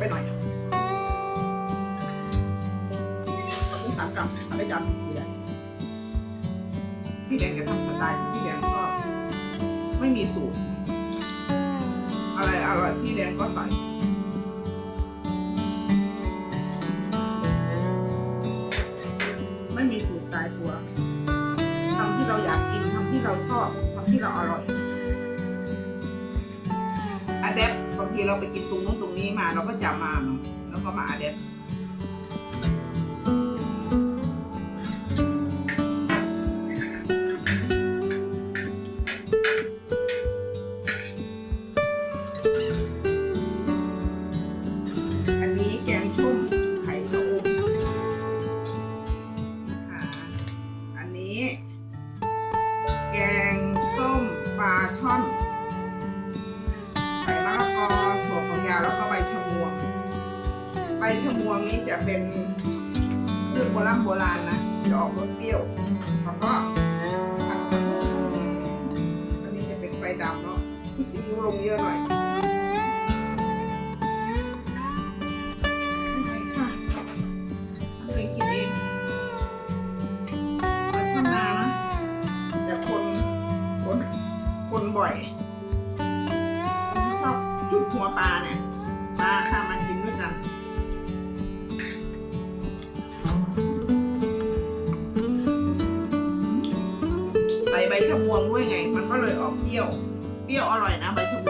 ไปหน่อยตอนนี้สามกรัมทำได้จานพี่แดงพี่แดงจะทำสไตล์พี่แดงก็ ไม่มีสูตร อะไรอร่อยพี่แดงก็ใส่ไม่มีสูตรตายตัวทำที่เราอยากกินทำที่เราชอบทำที่เราอร่อยอะแดป บางทีเราไปกินตรงนู้นตรงนี้มาเราก็จำมาเนาะแล้วก็มาอะแดป ชะมวง ใบชะมวงนี้จะเป็นพืชโบราณโบราณนะ จะออกรสเปรี้ยว แล้วก็ผัดอันนี้จะเป็นไฟดำเนาะพี่ซีอิ๊วลงเยอะหน่อยไม่ไหวค่ะทำเองกินเองปลาช่อนนานะแต่คนคนคนบ่อยคนที่ชอบจุบหัวปลาเนี่ย ชะมวงด้วยไง มันก็เลยออกเปรี้ยว เปรี้ยวอร่อยนะใบชะมวง